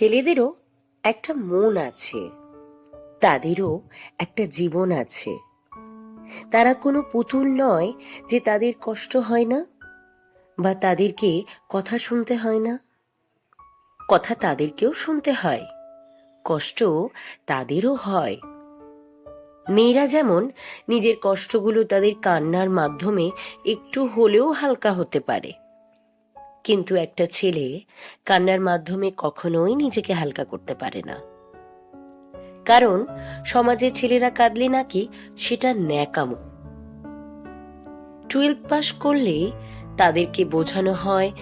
ছেলেদেরও একটা মন আছে, তাদেরও একটা জীবন আছে। তারা কোনো পুতুল নয় যে তাদের কষ্ট হয় না বা তাদেরকে কথা শুনতে হয় না। কথা তাদেরকেও শুনতে হয়, কষ্ট তাদেরও হয়। মেয়েরা যেমন নিজের কষ্টগুলো তাদের কান্নার মাধ্যমে একটু হলেও হালকা হতে পারে কিন্তু একটা ছেলে কান্নার মাধ্যমে কখনোই নিজেকে হালকা করতে পারে না। কারণ সমাজে ছেলেরা কাঁদলে নাকি সেটা ন্যাকামো। টুয়েলভ পাস করলে তাদেরকে বোঝানো হয়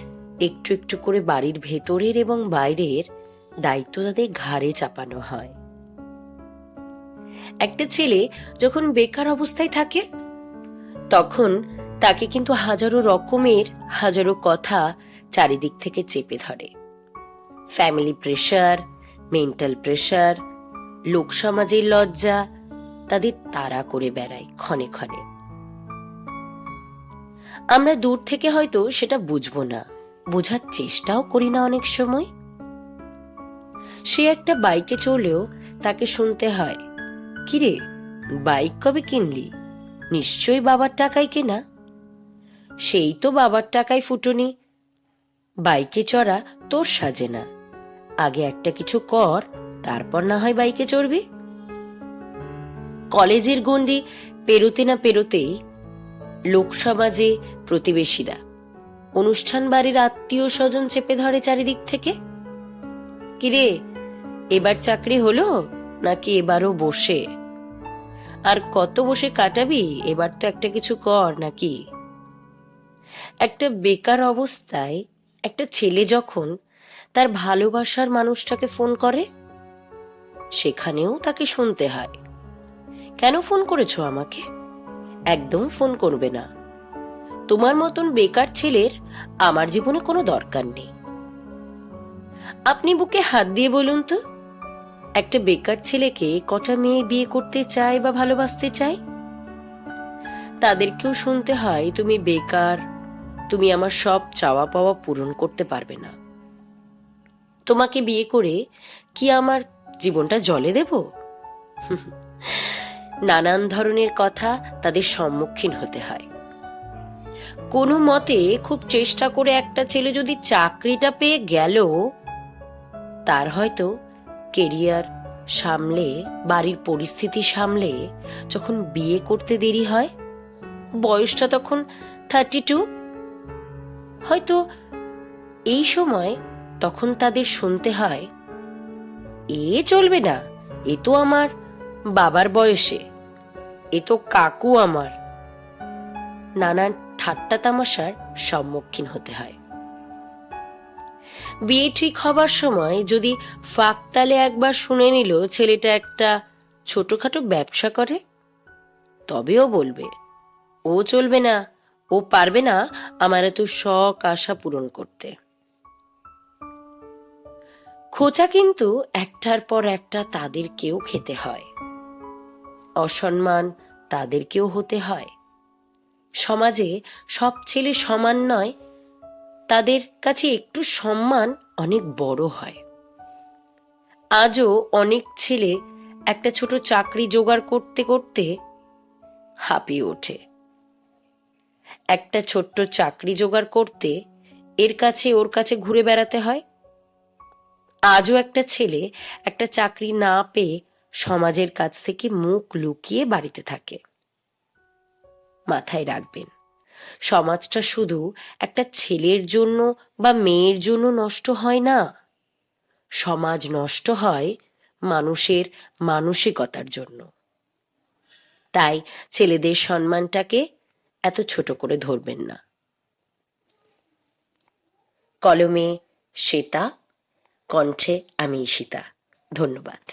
একটু একটু করে বাড়ির ভেতরের এবং বাইরের দায়িত্ব তাদের ঘাড়ে চাপানো হয়। একটা ছেলে যখন বেকার অবস্থায় থাকে, তখন তাকে কিন্তু হাজারো রকমের, হাজারো কথা চারিদিক থেকে চেপে ধরে। ফ্যামিলি প্রেশার মেন্টাল প্রেশার লোক সমাজের লজ্জা, তাদের তাড়া করে বেড়ায় ক্ষণে ক্ষণে। আমরা দূর থেকে হয়তো সেটা বুঝব না, বোঝার চেষ্টাও করি না অনেক সময়। সে একটা বাইকে চলেও তাকে শুনতে হয়, কিরে, বাইক কবে কিনলি? নিশ্চয়ই বাবার টাকায় কেনা? সেই তো বাবার টাকায় ফুটুনি বাইকে চড়া তোর সাজে না। আগে একটা কিছু কর, তারপর না হয় বাইকে চড়বি। কলেজের গণ্ডি পেরোতে না পেরোতেই লোকসমাজে প্রতিবেশীরা, অনুষ্ঠান বাড়ির আত্মীয় স্বজন চেপে ধরে চারিদিক থেকে। কিরে, এবার চাকরি হলো নাকি এবারও বসে? আর কত বসে কাটাবি, এবার তো একটা কিছু কর নাকি? একটা বেকার অবস্থায় একটা ছেলে যখন তার ভালোবাসার মানুষটাকে ফোন করে, সেখানেও তাকে শুনতে হয়। কেন ফোন করেছ আমাকে? একদম ফোন করবে না। তোমার মতন বেকার ছেলের আমার জীবনে কোনো দরকার নেই। আপনি বুকে হাত দিয়ে বলুন তো, একটা বেকার ছেলেকে কটা মেয়ে বিয়ে করতে চায় বা ভালোবাসতে চায়? তাদেরকেও শুনতে হয়, তুমি বেকার তুমি আমার সব চাওয়া পাওয়া পূরণ করতে পারবে না। তোমাকে বিয়ে করে কি আমার জীবনটা জলে দেব? নানান ধরনের কথা তাদের সম্মুখীন হতে হয়। কোনো মতে খুব চেষ্টা করে একটা ছেলে যদি চাকরিটা পেয়ে গেল তার হয়তো কেরিয়ার সামলে, বাড়ির পরিস্থিতি সামলে যখন বিয়ে করতে দেরি হয়, বয়সটা তখন থার্টি টু হয়তো এই সময় তখন তাদের শুনতে হয়, এ চলবে না, এ তো আমার বাবার বয়সে, এ তো কাকু আমার। নানান ঠাট্টা তামাশার সম্মুখীন হতে হয়। বিয়ে ঠিক হবার সময় যদি ফাঁকতালে একবার শুনে নিল ছেলেটা একটা ছোটখাটো ব্যবসা করে, তবেও বলবে, ও চলবে না ও পারবে না আমার এত শখ, আশা পূরণ করতে। খোঁচা কিন্তু একটার পর একটা তাদেরকেও খেতে হয়। অসম্মান তাদেরকেও হতে হয়। সমাজে সব ছেলে সমান নয়, তাদের কাছে একটু সম্মান অনেক বড় হয়। আজও অনেক ছেলে একটা ছোট চাকরি জোগাড় করতে করতে হাঁপিয়ে ওঠে। একটা ছোট্ট চাকরি জোগাড় করতে এর কাছে ওর কাছে ঘুরে বেড়াতে হয়? আজও একটা ছেলে একটা চাকরি না পেয়ে সমাজের কাছ থেকে মুখ লুকিয়ে বাড়িতে থাকে। মাথায় রাখবেন, সমাজটা শুধু একটা ছেলের জন্য বা মেয়ের জন্য নষ্ট হয় না। সমাজ নষ্ট হয় মানুষের মানসিকতার জন্য। তাই ছেলেদের সম্মানটাকে এত ছোট করে ধরবেন না। কলমে শ্বেতা কণ্ঠে আমি ঈশিতা। ধন্যবাদ।